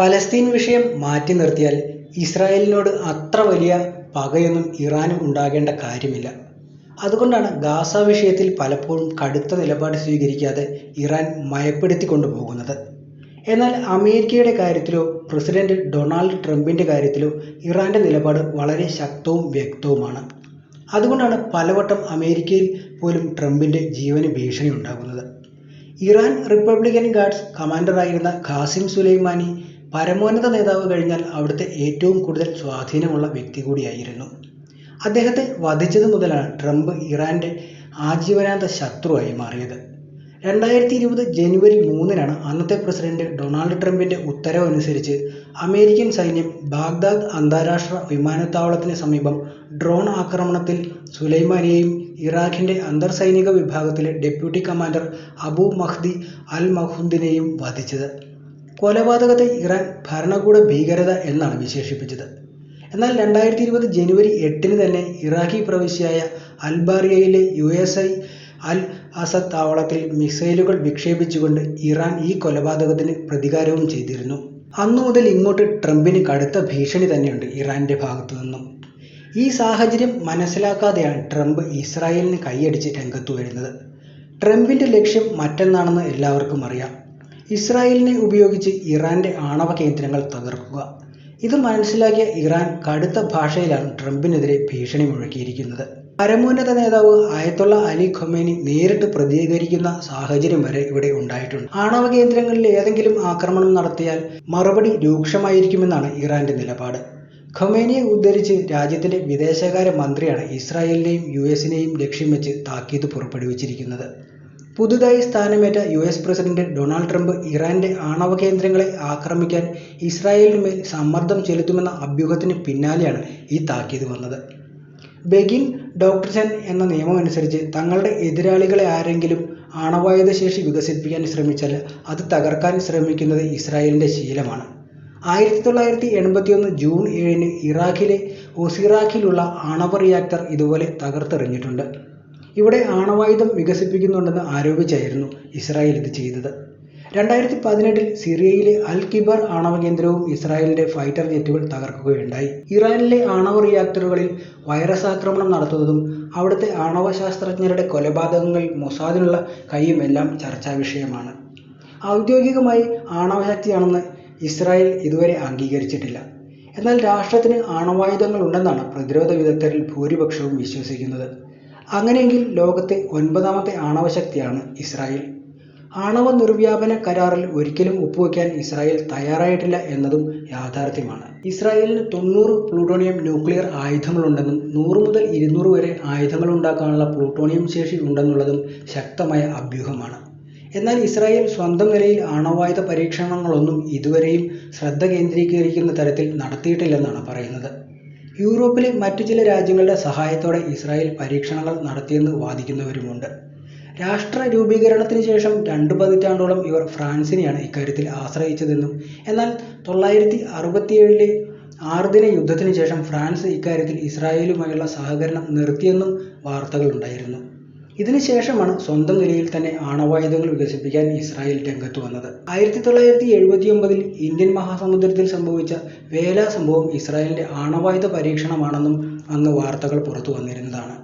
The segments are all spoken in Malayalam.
പലസ്തീൻ വിഷയം മാറ്റി നിർത്തിയാൽ ഇസ്രായേലിനോട് അത്ര വലിയ പകയൊന്നും ഇറാനും ഉണ്ടാകേണ്ട കാര്യമില്ല. അതുകൊണ്ടാണ് ഗാസ വിഷയത്തിൽ പലപ്പോഴും കടുത്ത നിലപാട് സ്വീകരിക്കാതെ ഇറാൻ മയപ്പെടുത്തിക്കൊണ്ടു പോകുന്നത്. എന്നാൽ അമേരിക്കയുടെ കാര്യത്തിലോ പ്രസിഡന്റ് ഡൊണാൾഡ് ട്രംപിന്റെ കാര്യത്തിലോ ഇറാന്റെ നിലപാട് വളരെ ശക്തവും വ്യക്തവുമാണ്. അതുകൊണ്ടാണ് പലവട്ടം അമേരിക്കയിൽ പോലും ട്രംപിന്റെ ജീവന് ഭീഷണി ഉണ്ടാകുന്നത് ഇറാൻ റിപ്പബ്ലിക്കൻ ഗാർഡ്സ് കമാൻഡറായിരുന്ന ഖാസിം സുലൈമാനി പരമോന്നത നേതാവ് കഴിഞ്ഞാൽ അവിടുത്തെ ഏറ്റവും കൂടുതൽ സ്വാധീനമുള്ള വ്യക്തി കൂടിയായിരുന്നു. അദ്ദേഹത്തെ വധിച്ചത് മുതലാണ് ട്രംപ് ഇറാന്റെ ആജീവനാന്ത ശത്രുവായി മാറിയത്. രണ്ടായിരത്തി ഇരുപത് ജനുവരി മൂന്നിനാണ് അന്നത്തെ പ്രസിഡന്റ് ഡൊണാൾഡ് ട്രംപിന്റെ ഉത്തരവനുസരിച്ച് അമേരിക്കൻ സൈന്യം ബാഗ്ദാദ് അന്താരാഷ്ട്ര വിമാനത്താവളത്തിന് സമീപം ഡ്രോൺ ആക്രമണത്തിൽ സുലൈമാനിയെയും ഇറാഖിന്റെ അന്തർസൈനിക വിഭാഗത്തിലെ deputy commander Abu Mahdi al മഹ്ദിനെയും വധിച്ചത്. കൊലപാതകത്തെ ഇറാൻ ഭരണകൂട ഭീകരത എന്നാണ് വിശേഷിപ്പിച്ചത്. എന്നാൽ രണ്ടായിരത്തി ഇരുപത് ജനുവരി എട്ടിന് തന്നെ ഇറാഖി പ്രവിശ്യയായ അൽബാറിയയിലെ യു എസ് ഐ അൽ അസദ് താവളത്തിൽ മിസൈലുകൾ വിക്ഷേപിച്ചുകൊണ്ട് ഇറാൻ ഈ കൊലപാതകത്തിന് പ്രതികാരവും ചെയ്തിരുന്നു. അന്നു മുതൽ ഇങ്ങോട്ട് ട്രംപിന് കടുത്ത ഭീഷണി തന്നെയുണ്ട് ഭാഗത്തു നിന്നും ഈ സാഹചര്യം മനസ്സിലാക്കാതെയാണ് ട്രംപ് ഇസ്രായേലിന് കൈയടിച്ച് രംഗത്തു വരുന്നത്. ട്രംപിന്റെ ലക്ഷ്യം മറ്റൊന്നാണെന്ന് എല്ലാവർക്കും അറിയാം. ഇസ്രായേലിനെ ഉപയോഗിച്ച് ഇറാന്റെ ആണവ കേന്ദ്രങ്ങൾ തകർക്കുക. ഇത് മനസ്സിലാക്കിയ ഇറാൻ കടുത്ത ഭാഷയിലാണ് ട്രംപിനെതിരെ ഭീഷണി മുഴക്കിയിരിക്കുന്നത്. പരമോന്നത നേതാവ് ആയത്തുള്ള അലി ഖൊമേനി നേരിട്ട് പ്രതികരിക്കുന്ന സാഹചര്യം വരെ ഇവിടെ ഉണ്ടായിട്ടുണ്ട്. ആണവ കേന്ദ്രങ്ങളിൽ ഏതെങ്കിലും ആക്രമണം നടത്തിയാൽ മറുപടി രൂക്ഷമായിരിക്കുമെന്നാണ് ഇറാന്റെ നിലപാട്. ഖൊമേനിയെ ഉദ്ധരിച്ച് രാജ്യത്തിന്റെ വിദേശകാര്യ മന്ത്രിയാണ് ഇസ്രായേലിനെയും യു എസിനെയും ലക്ഷ്യം വെച്ച് താക്കീത് പുറപ്പെടുവിച്ചിരിക്കുന്നത്. പുതുതായി സ്ഥാനമേറ്റ U S president Donald Trump ഇറാന്റെ ആണവ കേന്ദ്രങ്ങളെ ആക്രമിക്കാൻ ഇസ്രായേലിനുമേൽ സമ്മർദ്ദം ചെലുത്തുമെന്ന അഭ്യൂഹത്തിന് പിന്നാലെയാണ് ഈ താക്കീത് വന്നത്. ബെഗിൻ ഡോക്ട്രിൻ എന്ന നിയമമനുസരിച്ച് തങ്ങളുടെ എതിരാളികളെ ആരെങ്കിലും ആണവായുധ ആണവായുധശേഷി വികസിപ്പിക്കാൻ ശ്രമിച്ചാൽ അത് തകർക്കാൻ ശ്രമിക്കുന്നത് ഇസ്രായേലിന്റെ ശീലമാണ്. ആയിരത്തി തൊള്ളായിരത്തി എൺപത്തിയൊന്ന് ജൂൺ ഏഴിന് ഇറാഖിലെ ഒസിറാഖിലുള്ള ആണവ റിയാക്ടർ ഇതുപോലെ തകർത്തെറിഞ്ഞിട്ടുണ്ട്. ഇവിടെ ആണവായുധം വികസിപ്പിക്കുന്നുണ്ടെന്ന് ആരോപിച്ചായിരുന്നു ഇസ്രായേൽ ഇത് ചെയ്തത്. രണ്ടായിരത്തി പതിനെട്ടിൽ സിറിയയിലെ അൽ കിബർ ആണവ കേന്ദ്രവും ഇസ്രായേലിന്റെ ഫൈറ്റർ ജെറ്റുകൾ തകർക്കുകയുണ്ടായി. ഇറാനിലെ ആണവ റിയാക്ടറുകളിൽ വൈറസ് ആക്രമണം നടത്തുന്നതും അവിടുത്തെ ആണവ ശാസ്ത്രജ്ഞരുടെ കൊലപാതകങ്ങൾ മൊസാദിനുള്ള കൈയും എല്ലാം ചർച്ചാവിഷയമാണ്. ഔദ്യോഗികമായി ആണവശക്തിയാണെന്ന് ഇസ്രായേൽ ഇതുവരെ അംഗീകരിച്ചിട്ടില്ല. എന്നാൽ രാഷ്ട്രത്തിന് ആണവായുധങ്ങൾ ഉണ്ടെന്നാണ് പ്രതിരോധ വിദഗ്ധരിൽ ഭൂരിപക്ഷവും വിശ്വസിക്കുന്നത്. അങ്ങനെയെങ്കിൽ ലോകത്തെ ഒൻപതാമത്തെ ആണവശക്തിയാണ് ഇസ്രായേൽ. ആണവ നിർവ്യാപന കരാറിൽ ഒരിക്കലും ഒപ്പുവെക്കാൻ ഇസ്രായേൽ തയ്യാറായിട്ടില്ല എന്നതും യാഥാർത്ഥ്യമാണ്. ഇസ്രായേലിന് തൊണ്ണൂറ് പ്ലൂട്ടോണിയം ന്യൂക്ലിയർ ആയുധങ്ങളുണ്ടെന്നും നൂറ് മുതൽ ഇരുന്നൂറ് വരെ ആയുധങ്ങൾ ഉണ്ടാക്കാനുള്ള പ്ലൂട്ടോണിയം ശേഷി ഉണ്ടെന്നുള്ളതും ശക്തമായ അഭ്യൂഹമാണ്. എന്നാൽ ഇസ്രായേൽ സ്വന്തം നിലയിൽ ആണവായുധ പരീക്ഷണങ്ങളൊന്നും ഇതുവരെയും ശ്രദ്ധ കേന്ദ്രീകരിക്കുന്ന തരത്തിൽ നടത്തിയിട്ടില്ലെന്നാണ് പറയുന്നത്. യൂറോപ്പിലെ മറ്റു ചില രാജ്യങ്ങളുടെ സഹായത്തോടെ ഇസ്രായേൽ പരീക്ഷണങ്ങൾ നടത്തിയെന്ന് വാദിക്കുന്നവരുമുണ്ട്. രാഷ്ട്ര രൂപീകരണത്തിന് ശേഷം രണ്ട് പതിറ്റാണ്ടോളം ഇവർ ഫ്രാൻസിനെയാണ് ഇക്കാര്യത്തിൽ ആശ്രയിച്ചതെന്നും എന്നാൽ തൊള്ളായിരത്തി അറുപത്തിയേഴിലെ ആറുദിന യുദ്ധത്തിന് ശേഷം ഫ്രാൻസ് ഇക്കാര്യത്തിൽ ഇസ്രായേലുമായുള്ള സഹകരണം നിർത്തിയെന്നും വാർത്തകളുണ്ടായിരുന്നു. ഇതിന് ശേഷമാണ് സ്വന്തം നിലയിൽ തന്നെ ആണവായുധങ്ങൾ വികസിപ്പിക്കാൻ ഇസ്രായേൽ രംഗത്ത് വന്നത്. ആയിരത്തിത്തൊള്ളായിരത്തി എഴുപത്തിയൊമ്പതിൽ ഇന്ത്യൻ മഹാസമുദ്രത്തിൽ സംഭവിച്ച വേല സംഭവം ഇസ്രായേലിന്റെ ആണവായുധ പരീക്ഷണമാണെന്നും അന്ന് വാർത്തകൾ പുറത്തു വന്നിരുന്നതാണ്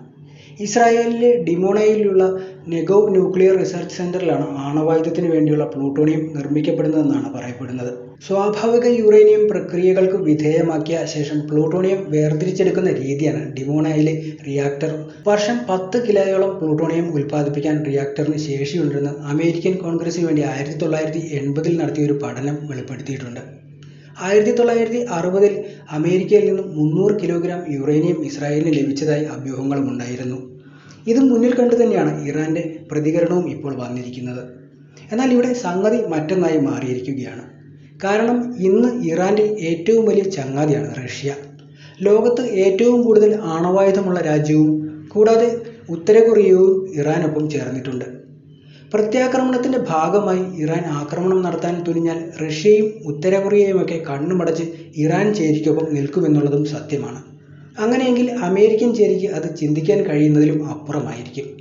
ഇസ്രായേലിലെ ഡിമോണയിലുള്ള നെഗോ ന്യൂക്ലിയർ റിസർച്ച് സെന്ററിലാണ് ആണവായുധത്തിന് വേണ്ടിയുള്ള പ്ലൂട്ടോണിയം നിർമ്മിക്കപ്പെടുന്നതെന്നാണ് പറയപ്പെടുന്നത്. സ്വാഭാവിക യുറേനിയം പ്രക്രിയകൾക്ക് വിധേയമാക്കിയ ശേഷം പ്ലൂട്ടോണിയം വേർതിരിച്ചെടുക്കുന്ന രീതിയാണ് ഡിമോണയിലെ റിയാക്ടർ. വർഷം പത്ത് കിലോയോളം പ്ലൂട്ടോണിയം ഉൽപ്പാദിപ്പിക്കാൻ റിയാക്ടറിന് ശേഷിയുണ്ടെന്ന് അമേരിക്കൻ കോൺഗ്രസിന് വേണ്ടി ആയിരത്തി തൊള്ളായിരത്തി എൺപതിൽ നടത്തിയ ഒരു പഠനം വെളിപ്പെടുത്തിയിട്ടുണ്ട്. ആയിരത്തി തൊള്ളായിരത്തി അറുപതിൽ അമേരിക്കയിൽ നിന്നും മുന്നൂറ് കിലോഗ്രാം യുറേനിയം ഇസ്രായേലിന് ലഭിച്ചതായി അഭ്യൂഹങ്ങളുമുണ്ടായിരുന്നു. ഇത് മുന്നിൽ കണ്ടു തന്നെയാണ് ഇറാന്റെ പ്രതികരണവും ഇപ്പോൾ വന്നിരിക്കുന്നത്. എന്നാൽ ഇവിടെ സംഗതി മറ്റൊന്നായി മാറിയിരിക്കുകയാണ്. കാരണം ഇന്ന് ഇറാന്റെ ഏറ്റവും വലിയ ചങ്ങാതിയാണ് റഷ്യ. ലോകത്ത് ഏറ്റവും കൂടുതൽ ആണവായുധമുള്ള രാജ്യവും. കൂടാതെ ഉത്തര കൊറിയയും ഇറാനൊപ്പം ചേർന്നിട്ടുണ്ട്. പ്രത്യാക്രമണത്തിന്റെ ഭാഗമായി ഇറാൻ ആക്രമണം നടത്താൻ തുനിഞ്ഞാൽ റഷ്യയും ഉത്തര കൊറിയയുമൊക്കെ കണ്ണുമടച്ച് ഇറാൻ ചേരിക്കൊപ്പം നിൽക്കുമെന്നുള്ളതും സത്യമാണ്. അങ്ങനെയെങ്കിൽ അമേരിക്കൻ ചേരിക്ക് അത് ചിന്തിക്കാൻ കഴിയുന്നതിലും അപ്പുറമായിരിക്കും.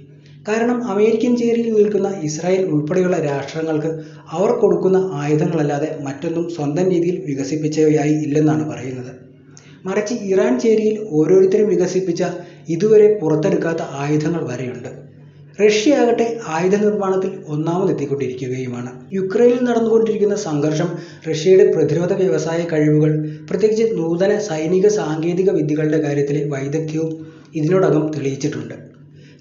കാരണം അമേരിക്കൻ ചേരിയിൽ നിൽക്കുന്ന ഇസ്രായേൽ ഉൾപ്പെടെയുള്ള രാഷ്ട്രങ്ങൾക്ക് അവർ കൊടുക്കുന്ന ആയുധങ്ങളല്ലാതെ മറ്റൊന്നും സ്വന്തം രീതിയിൽ വികസിപ്പിച്ചവയായി ഇല്ലെന്നാണ് പറയുന്നത്. മറിച്ച് ഇറാൻ ചേരിയിൽ ഓരോരുത്തരും വികസിപ്പിച്ച ഇതുവരെ പുറത്തെടുക്കാത്ത ആയുധങ്ങൾ വരെയുണ്ട്. റഷ്യ ആകട്ടെ ആയുധ നിർമ്മാണത്തിൽ ഒന്നാമതെത്തിക്കൊണ്ടിരിക്കുകയുമാണ് യുക്രൈനിൽ നടന്നുകൊണ്ടിരിക്കുന്ന സംഘർഷം റഷ്യയുടെ പ്രതിരോധ വ്യവസായ കഴിവുകൾ പ്രത്യേകിച്ച് നൂതന സൈനിക സാങ്കേതിക വിദ്യകളുടെ കാര്യത്തിലെ വൈദഗ്ധ്യവും ഇതിനോടകം തെളിയിച്ചിട്ടുണ്ട്.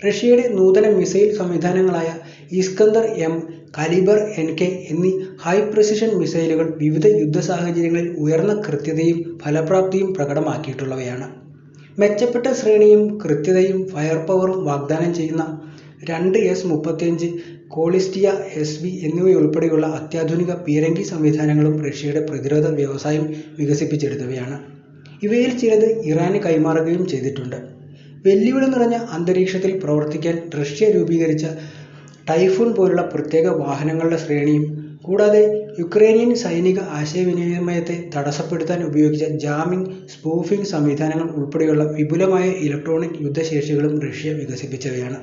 റഷ്യയുടെ നൂതന missile സംവിധാനങ്ങളായ Iskander M Kalibr N K എന്നീ ഹൈ പ്രിസിഷൻ മിസൈലുകൾ വിവിധ യുദ്ധ സാഹചര്യങ്ങളിൽ ഉയർന്ന കൃത്യതയും ഫലപ്രാപ്തിയും പ്രകടമാക്കിയിട്ടുള്ളവയാണ്. മെച്ചപ്പെട്ട ശ്രേണിയും കൃത്യതയും ഫയർ പവറും വാഗ്ദാനം ചെയ്യുന്ന രണ്ട് എസ് മുപ്പത്തിയഞ്ച് കോളിസ്റ്റിയ എസ് ബി എന്നിവയുൾപ്പെടെയുള്ള അത്യാധുനിക പീരങ്കി സംവിധാനങ്ങളും റഷ്യയുടെ പ്രതിരോധ വ്യവസായം വികസിപ്പിച്ചെടുത്തവയാണ്. ഇവയിൽ ചിലത് ഇറാന് കൈമാറുകയും ചെയ്തിട്ടുണ്ട്. വെല്ലുവിളി നിറഞ്ഞ അന്തരീക്ഷത്തിൽ പ്രവർത്തിക്കാൻ റഷ്യ രൂപീകരിച്ച ടൈഫൂൺ പോലുള്ള പ്രത്യേക വാഹനങ്ങളുടെ ശ്രേണിയും കൂടാതെ യുക്രൈനിയൻ സൈനിക ആശയവിനിമയത്തെ തടസ്സപ്പെടുത്താൻ ഉപയോഗിച്ച ജാമിംഗ് സ്പൂഫിംഗ് സംവിധാനങ്ങൾ ഉൾപ്പെടെയുള്ള വിപുലമായ ഇലക്ട്രോണിക് യുദ്ധശേഷികളും റഷ്യ വികസിപ്പിച്ചവയാണ്.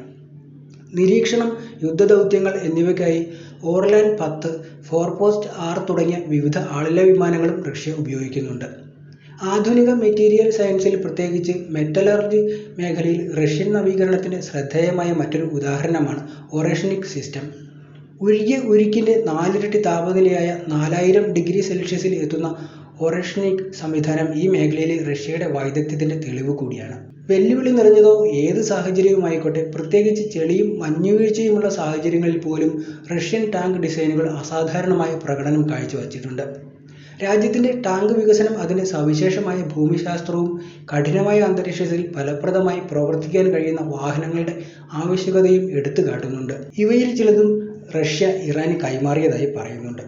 നിരീക്ഷണം യുദ്ധദൗത്യങ്ങൾ എന്നിവയ്ക്കായി ഓർലാൻ പത്ത് ഫോർപോസ്റ്റ് ആർ തുടങ്ങിയ വിവിധ ആളില്ലാ വിമാനങ്ങളും റഷ്യ ഉപയോഗിക്കുന്നുണ്ട്. ആധുനിക മെറ്റീരിയൽ സയൻസിൽ പ്രത്യേകിച്ച് മെറ്റലർജി മേഖലയിൽ റഷ്യൻ നവീകരണത്തിന് ശ്രദ്ധേയമായ മറ്റൊരു ഉദാഹരണമാണ് ഒറേഷനിക് സിസ്റ്റം. ഉരുകിയ ഉരുക്കിന്റെ നാലിരട്ടി താപനിലയായ നാലായിരം ഡിഗ്രി സെൽഷ്യസിൽ എത്തുന്ന ഒറേഷനിക് സംവിധാനം ഈ മേഖലയിലെ റഷ്യയുടെ വൈദഗ്ധ്യത്തിന്റെ തെളിവ് കൂടിയാണ്. വെല്ലുവിളി നിറഞ്ഞതോ ഏത് സാഹചര്യവുമായിക്കോട്ടെ പ്രത്യേകിച്ച് ചെളിയും മഞ്ഞുവീഴ്ചയുമുള്ള സാഹചര്യങ്ങളിൽ പോലും റഷ്യൻ ടാങ്ക് ഡിസൈനുകൾ അസാധാരണമായ പ്രകടനം കാഴ്ചവച്ചിട്ടുണ്ട്. രാജ്യത്തിന്റെ ടാങ്ക് വികസനം അതിന് സവിശേഷമായ ഭൂമിശാസ്ത്രവും കഠിനമായ അന്തരീക്ഷത്തിൽ ഫലപ്രദമായി പ്രവർത്തിക്കാൻ കഴിയുന്ന വാഹനങ്ങളുടെ ആവശ്യകതയും എടുത്തു കാട്ടുന്നുണ്ട്. ഇവയിൽ ചിലതും റഷ്യ ഇറാന് കൈമാറിയതായി പറയുന്നുണ്ട്.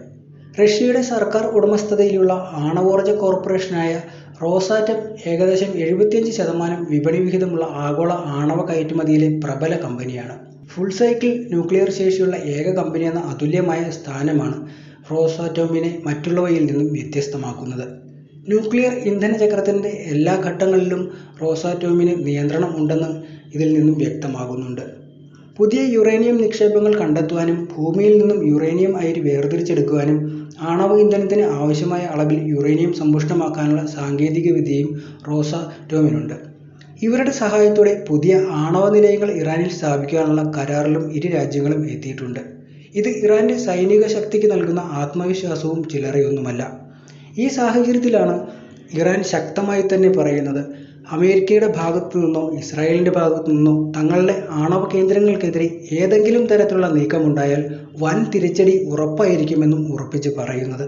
റഷ്യയുടെ സർക്കാർ ഉടമസ്ഥതയിലുള്ള ആണവോർജ കോർപ്പറേഷനായ റോസാറ്റം ഏകദേശം എഴുപത്തിയഞ്ച് ശതമാനം വിപണി വിഹിതമുള്ള ആഗോള ആണവ കയറ്റുമതിയിലെ പ്രബല കമ്പനിയാണ്. ഫുൾ സൈക്കിൾ ന്യൂക്ലിയർ ശേഷിയുള്ള ഏക കമ്പനി എന്ന അതുല്യമായ സ്ഥാനമാണ് റോസാറ്റോമിനെ മറ്റുള്ളവയിൽ നിന്നും വ്യത്യസ്തമാക്കുന്നത്. ന്യൂക്ലിയർ ഇന്ധന ചക്രത്തിന്റെ എല്ലാ ഘട്ടങ്ങളിലും റോസാറ്റോമിന് നിയന്ത്രണം ഉണ്ടെന്ന് ഇതിൽ നിന്നും വ്യക്തമാകുന്നുണ്ട്. പുതിയ യുറേനിയം നിക്ഷേപങ്ങൾ കണ്ടെത്തുവാനും ഭൂമിയിൽ നിന്നും യുറേനിയം അയിര് വേർതിരിച്ചെടുക്കുവാനും ആണവ ഇന്ധനത്തിന് ആവശ്യമായ അളവിൽ യുറേനിയം സമ്പുഷ്ടമാക്കാനുള്ള സാങ്കേതിക വിദ്യയും റോസാറ്റോമിനുണ്ട്. ഇവരുടെ സഹായത്തോടെ പുതിയ ആണവ നിലയങ്ങൾ ഇറാനിൽ സ്ഥാപിക്കാനുള്ള കരാറിലും ഇരു രാജ്യങ്ങളും എത്തിയിട്ടുണ്ട്. ഇത് ഇറാന്റെ സൈനിക ശക്തിക്ക് നൽകുന്ന ആത്മവിശ്വാസവും ചില്ലറയൊന്നുമല്ല ഈ സാഹചര്യത്തിലാണ് ഇറാൻ ശക്തമായി തന്നെ പറയുന്നത് അമേരിക്കയുടെ ഭാഗത്തു നിന്നോ ഇസ്രായേലിന്റെ ഭാഗത്തു നിന്നോ തങ്ങളുടെ ആണവ കേന്ദ്രങ്ങൾക്കെതിരെ ഏതെങ്കിലും തരത്തിലുള്ള നീക്കമുണ്ടായാൽ വൻ തിരിച്ചടി ഉറപ്പായിരിക്കുമെന്നും ഉറപ്പിച്ച് പറയുന്നത്.